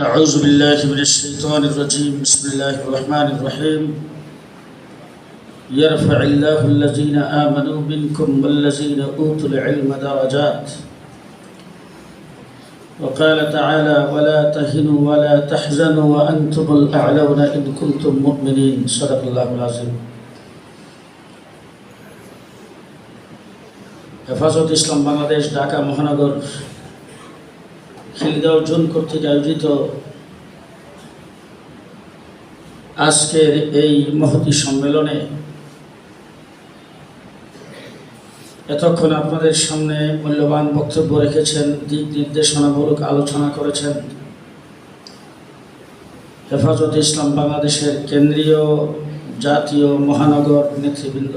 أعوذ بالله من الشيطان الرجيم بسم الله الرحمن الرحيم يرفع الله الذين آمنوا منكم والذين أوتوا العلم درجات وقال تعالى ولا تهنوا ولا تحزنوا وأنتم الأعلون إن كنتم مؤمنين صدق الله العظيم হেফাজত ইসলাম বাংলাদেশ ঢাকা মহানগর খিলগাঁও জোন কর্তৃক আয়োজিত আজকের এই মহতি সম্মেলনে এতক্ষণ আপনাদের সামনে মূল্যবান বক্তব্য রেখেছেন, দিক নির্দেশনামূলক আলোচনা করেছেন। হেফাজত ইসলাম বাংলাদেশের কেন্দ্রীয় জাতীয় মহানগর নেতৃবৃন্দ।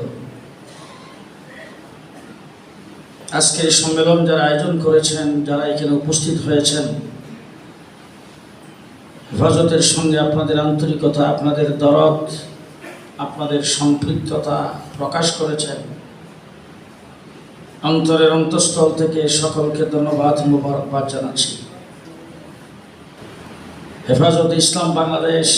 আজকের সম্মেলন যারা আয়োজন করেছেন, যারা এখানে উপস্থিত হয়েছেন হেফাজতের সঙ্গে আপনাদের আন্তরিকতা, আপনাদের দরদ, আপনাদের সম্পৃক্ততা প্রকাশ করেছেন। অন্তরের অন্তঃস্থল থেকে সকলকে ধন্যবাদ, মুবারকবাদ জানাচ্ছি। হেফাজত ইসলাম বাংলাদেশ,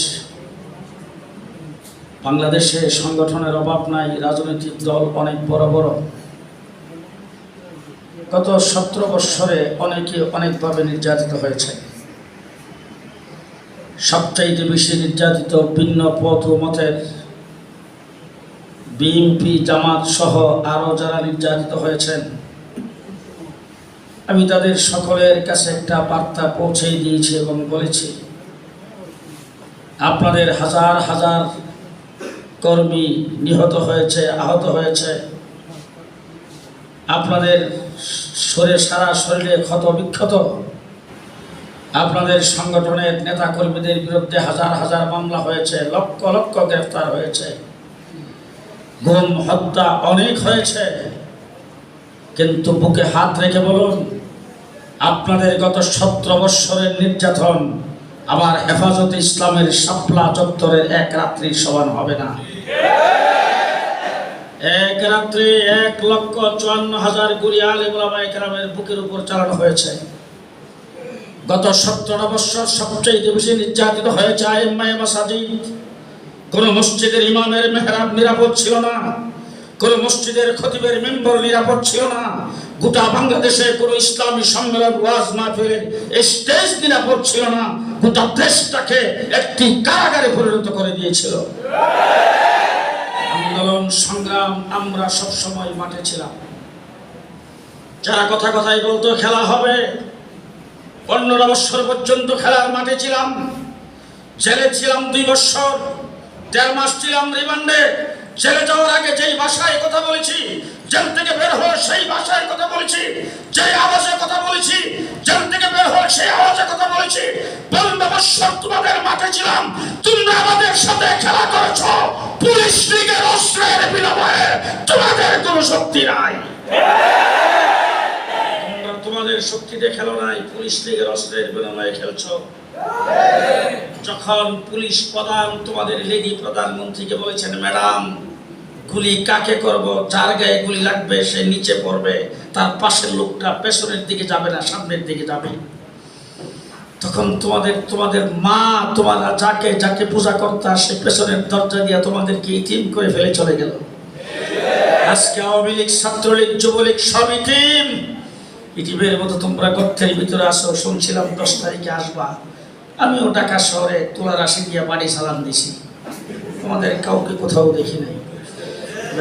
বাংলাদেশে সংগঠনের অভাব নাই, রাজনৈতিক দল অনেক বড় বড়। গত সতেরো বৎসরে অনেকে অনেকভাবে নির্যাতিত হয়েছে। সবচাইতে বেশি নির্যাতিত ভিন্ন পথ ও মতের বিএনপি, জামাত সহ আরও যারা নির্যাতিত হয়েছেন, আমি তাদের সকলের কাছে একটা বার্তা পৌঁছে দিয়েছি এবং বলেছি, আপনাদের হাজার হাজার কর্মী নিহত হয়েছে, আহত হয়েছে। আপনাদের শরীরে, সারা শরীরে ক্ষত, বিক্ষত। আপনাদের সংগঠনের নেতা কর্মীদের বিরুদ্ধে হাজার হাজার মামলা হয়েছে, লক্ষ লক্ষ গ্রেফতার হয়েছে। গুম, হত্যা অনেক হয়েছে। কিন্তু বুকে হাত রেখে বলুন, আপনাদের গত সতেরো বৎসরের নির্যাতন আমার হেফাজতে ইসলামের শাপলা চত্বরের এক রাত্রি সমান হবে না। এক রাত্রে এক লক্ষ চুয়ান্ন হাজার গুড়ি আলিমুলামা একরামের বুকের উপর চালানো হয়েছে। গত সতেরো বৎসর সবচেয়ে বেশি নির্যাতিত হয়েছে আইম্মায় মাসাজিদ। কোন মসজিদের ইমামের মেহরাব নিরাপদ ছিল না। কোন মসজিদের খতিবের মেম্বর নিরাপদ ছিল না। গোটা বাংলাদেশে কোন ইসলামী সম্মেলন, ওয়াজ না মাহফিলের স্টেজ নিরাপদ ছিল না। গোটা দেশটাকে একটি কারাগারে পরিণত করে দিয়েছিল। আন্দোলন সংগ্রাম আমরা সব সময় মাঠে ছিলাম। যারা কথা কথাই বলতো খেলা হবে, পনেরো বৎসর পর্যন্ত খেলার মাঠে ছিলাম। জেলে ছিলাম দুই বৎসর দেড় মাস ছিলাম রিমান্ডে। জেলে যাওয়ার আগে যেই ভাষায় কথা বলেছি, জেল থেকে বের হয়ে সেই ভাষায় কথা বলেছি, যেই আওয়াজে কথা বলেছি, জেল থেকে বের হয়ে সেই আওয়াজে কথা বলেছি পনেরো বৎসর তোমাদের মাঠে ছিলাম। তোমরা আমাদের সাথে খেলা করেছ। পুলিশ লীগের অস্ত্রের বিনিময়ে তোমাদের কোনো শক্তি নাই। তোমাদের শক্তিতে খেলো নাই, পুলিশ লীগের অস্ত্রের বিনিময়ে খেলছো। যখন পুলিশ প্রধান তোমাদের লেডি প্রধানমন্ত্রীকে বলেছেন, ম্যাডাম, গুলি কাকে করব? যার গায়ে গুলি লাগবে সে নিচে পড়বে। তার পাশের লোকটা পেছনের দিকে যাবে না, সামনের দিকে যাবে। তখন তোমাদের তোমাদের মা, তোমরা যাকে যাকে পূজা করতা সে পেছনের দরজা দিয়ে তোমাদেরকে ইতিম করে ফেলে চলে গেল। আজকে আওয়ামী লীগ, ছাত্রলীগ, যুবলীগ সব ইতিম। ইটিমের মতো তোমরা গর্তের ভিতরে আসো, শুনছিলাম দশ তারিখে আসবা। আমিও ঢাকা শহরে তোলার আসি দিয়ে বাড়ি সালাম দিছি। তোমাদের কাউকে কোথাও দেখি নাই।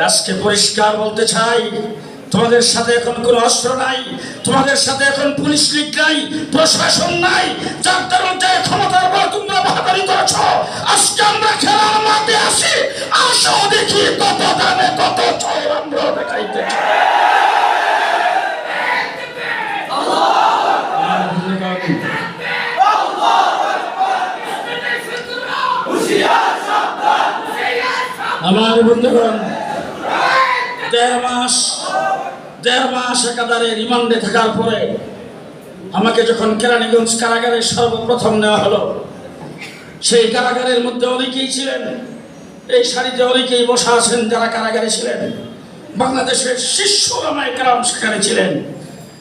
আজকে পরিষ্কার বলতে চাই তোমাদের সাথে এখন কোনো অস্ত্র নাই, তোমাদের সাথে এখন পুলিশ লীগ নাই, প্রশাসন নাই, যার কারণে ক্ষমতার পর তোমরা বাহাদারি করেছ, আজকে আমরা খেলার মাঠে আসি, আসো দেখি কত দামে কত ছয় আমরা দেখাইতে আমার বন্ধুগণ, দেড় মাস দেড় মাস একাধারে রিমান্ডে থাকার পরে আমাকে যখন কেরানীগঞ্জ কারাগারে সর্বপ্রথম নেওয়া হলো, সেই কারাগারের মধ্যে অনেকেই ছিলেন। এই সারিতে অনেকেই বসা আছেন যারা কারাগারে ছিলেন। বাংলাদেশের শীর্ষ ওলামায় কেরাম সেখানে ছিলেন।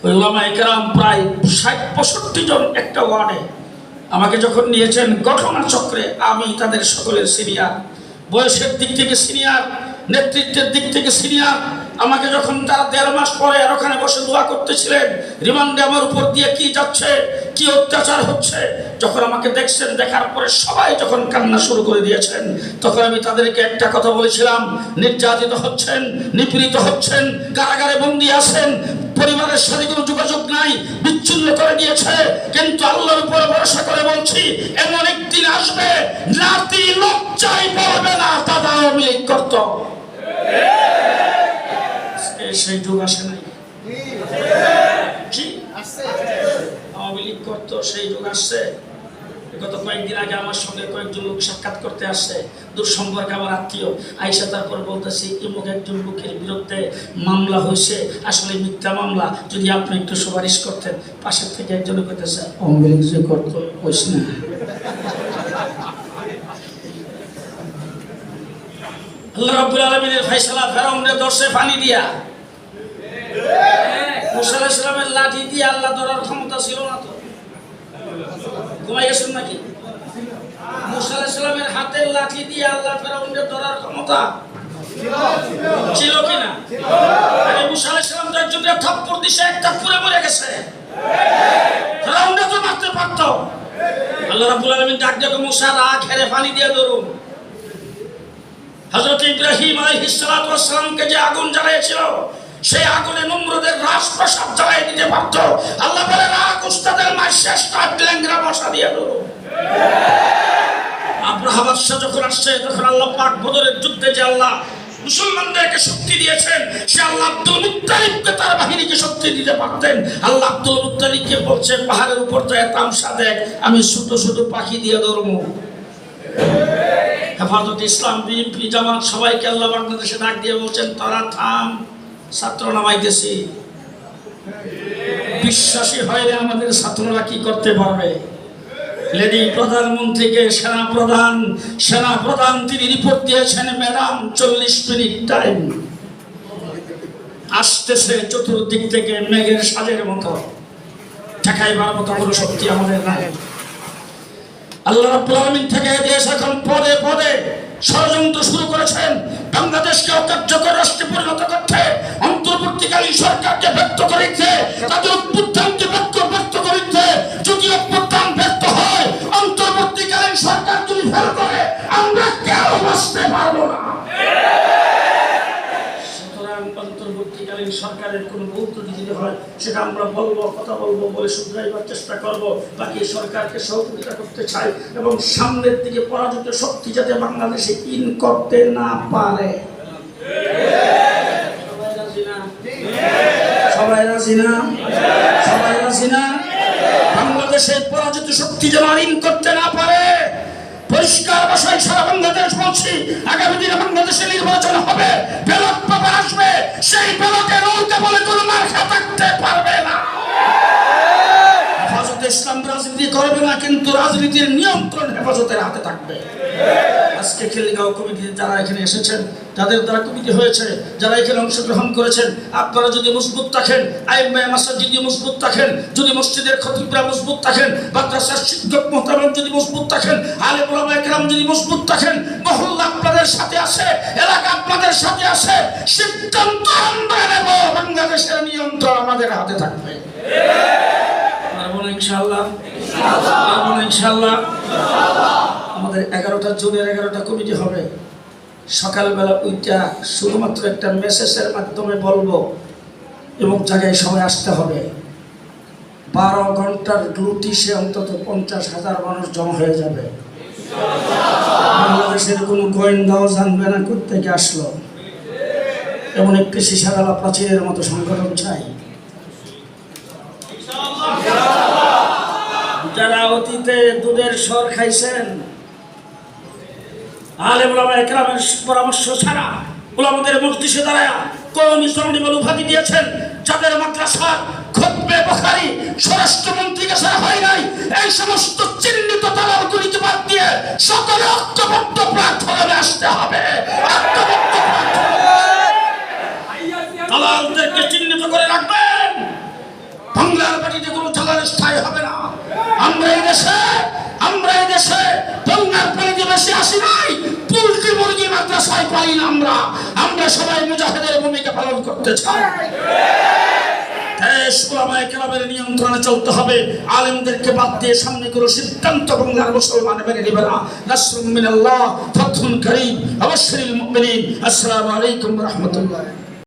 ওই ওলামায় কেরাম প্রায় ষাট, পঁয়ষট্টি জন একটা ওয়ার্ডে আমাকে যখন নিয়েছেন ঘটনা চক্রে আমি তাদের সকলের সিনিয়র। বয়সের দিক থেকে সিনিয়র নেতৃত্বের দিক থেকে সিনিয়র, আমাকে যখন তারা দেড় মাস পরে আর ওখানে বসে দোয়া করতেছিলেন, রিমান্ডে আমার উপর দিয়ে কি যাচ্ছে, কি অত্যাচার হচ্ছে, যখন আমাকে দেখছেন, দেখার পরে সবাই যখন কান্না শুরু করে দিয়েছেন, তখন আমি তাদেরকে একটা কথা বলেছিলাম, নির্যাতিত হচ্ছেন, নিপীড়িত হচ্ছেন, কারাগারে বন্দী আছেন পরিবারের সাথে কোনো যোগাযোগ নাই বিচ্ছিন্ন করে দিয়েছে। কিন্তু আল্লাহর উপর ভরসা করে বলছি এমন একদিন আসবে নাতি লজ্জায় পড়বে না দাদা আমি এই করত সেই যুগ আসে নাই। কি আওয়ামী লীগ করতো সেই যুগ আসছে। গত কয়েকদিন আগে আমার সঙ্গে কয়েকজন লোক সাক্ষাৎ করতে আসছে দূর সম্পর্কে আমার আত্মীয়। আইসা তারপর বলতেছি, ইমুক একজন লোকের বিরুদ্ধে মামলা হয়েছে। আসলে মিথ্যা মামলা। যদি আপনি একটু সুপারিশ করতেন। পাশের থেকে একজন কইতেছে যে করতো না। আল্লাহ রাব্বুল আলামিনের ফয়সালা দর্শে পানি দিয়া। মুসা আলাইহিস লাঠি দিয়ে আল্লাহ ধরার ক্ষমতা ছিল না তো। ঘুমাই গেছেন নাকি? মুসা আলাইহিস সালামের হাতের লাঠি দিয়ে আল্লাহ ফেরাউনের ধরার ক্ষমতা ছিল কিনা? আরে মুসা আলাইহিস সালাম তো একজনকে থাপ্পড় দিছে এক থাপ্পড়ে মরে গেছে। ফেরাউনটা তো মারতে পারতো। আল্লাহ রাব্বুল আলামিন ডাক দেখো মুসা, রাগ, হেরে পানি দিয়ে ধরুন। হজরত ইব্রাহিম আলাইহিসসালামকে যে আগুন জ্বালিয়েছিল সেই আগুনে নমরুদের রাজপ্রাসাদ জ্বালিয়ে দিতে পারত আল্লাহ বলে রাগ উস্তাদের মার শেষ ল্যাংরা মশা দিয়ে দেবো। আব্রাহা বাদশাহ যখন আসছে, তখন আল্লাহ পাক বদরের যুদ্ধে যে আল্লাহ মুসলমানদেরকে শক্তি দিয়েছেন, সে আল্লাহ আব্দুল মুত্তালিবকে তার বাহিনীকে শক্তি দিতে পারতেন। আল্লাহ আব্দুল মুত্তালিবকে বলছে, পাহাড়ের উপর যায়, তামসা দেখ, আমি ছোট ছোট পাখি দিয়ে ধরবো। হেফাজত ইসলাম, বিএনপি জামাত সবাইকে আল্লাহ বাংলাদেশে ডাক দিয়ে বলছেন, তারা থাম। ছাত্র নামাইতেছি। বিশ্বাসী হয়নি আমাদের ছাত্ররা কি করতে পারবে? লেডি প্রধানমন্ত্রীকে সেনা প্রধান সেনা প্রধান তিনি রিপোর্ট দিয়েছেন, ম্যাডাম, চল্লিশ মিনিট টাইম আসতেছে চতুর্দিক থেকে মেঘের সাজের মতো। ঠেকাইবার মতো কোনো শক্তি আমাদের নাই। আল্লাহ থেকে দেশ এখন পদে পদে। ষড়যন্ত্র শুরু করেছেন। বাংলাদেশকে অকার্যকর রাষ্ট্রে পরিণত করতে অন্তর্বর্তীকালীন সরকারকে ব্যক্ত করেছে তাদের অভ্যুত্থানকে ব্যক্ত ব্যক্ত করেছে যদি অভ্যুত্থান ব্যক্ত হয়, অন্তর্বর্তীকালীন সরকার যদি ফেল করে, আমরা কেউ বাঁচতে পারব না সুতরাং অন্তর্বর্তীকালীন সরকারের কোন গুরুত্ব যদি হয় সেটা আমরা বলব, কথা বলব, বলে শুধরাইবার চেষ্টা করব। বাকি সরকারকে সহযোগিতা করতে চাই এবং সামনের দিকে পরাজিত শক্তি যাতে বাংলাদেশে ইন করতে না পারে। সবাই রাজি না? সবাই রাজি না? বাংলাদেশের পরাজিত শক্তি যেন আর ইন করতে না পারে। পরিষ্কার ভাষায় সারা বাংলাদেশ বলছি, আগামী বলে তোর মার্কা থাকতে পারবে কিন্তু রাজনীতির নিয়ন্ত্রণ হেফাজতের হাতে থাকবে। আজকে খিলগাঁও কমিটিতে যারা এখানে এসেছেন, যাদের দ্বারা কমিটি হয়েছে, যারা এখানে অংশগ্রহণ করেছেন, আপনারা যদি মজবুত থাকেন আইন মাসাদ যদি মজবুত থাকেন, যদি মসজিদের খতিবরা মজবুত থাকেন, মাদ্রাসার শিক্ষক মোহতারাম যদি মজবুত থাকেন আলে ওলামা একরাম যদি মজবুত থাকেন, মহল্লা আপনাদের সাথে আছে, এলাকা আপনাদের সাথে আছে, সিদ্ধান্ত আমরা নেব, বাংলাদেশের নিয়ন্ত্রণ আমাদের হাতে থাকবে। ইনশাআল্লাহ। ইনশাআল্লাহ আমাদের এগারোটা জুনের এগারোটা কমিটি হবে। সকালবেলা ওইটা শুধুমাত্র একটা মেসেজের মাধ্যমে বলব এবং জায়গায় সবাই আসতে হবে। বারো ঘণ্টার নোটিশে অন্তত পঞ্চাশ হাজার মানুষ জমা হয়ে যাবে। বাংলাদেশের কোনো গোয়েন্দাও জানবে না থেকে আসলো। এমন একটি সিসারালা প্রাচীরের মতো সংগঠন চাই। যারা অতীতে দুধের স্বর খাইছেন, আলেম ওলামা একরামের পরামর্শ ছাড়া ওলামাদের মজলিসে দাঁড়ায় কৌমি জননী বলে উপাধি দিয়েছেন, যাদের মাদ্রাসা খতবে বখারি স্বরাষ্ট্রমন্ত্রীকে ছাড়া হয় নাই, এই সমস্ত চিহ্নিত দালালগুলিকে বাদ দিয়ে সকলে ঐক্যবদ্ধ প্রার্থনা আসতে হবে। ঐক্যবদ্ধ চিহ্নিত করে রাখবেন। বাংলার মাটিতে কোনো দালাল স্থায়ী হবে না। আমরা এই দেশে, আমরা এই দেশে বাংলার পানিতে বেশি আসি নাই। পুলকি মুরগি মাদ্রাসায় পাই না আমরা। আমরা সবাই মুজাহিদের ভূমিকা পালন করতে চাই। দেশ ওলামায়ে নিয়ন্ত্রণে চলতে হবে। আলেমদেরকে বাদ দিয়ে সামনে কোনো সিদ্ধান্ত বাংলার মুসলমান মেনে নেবে না। নাসরুম মিনাল্লাহ ফাতহুন করিম মুমিনিন। আসসালামু আলাইকুম রাহমাতুল্লাহ।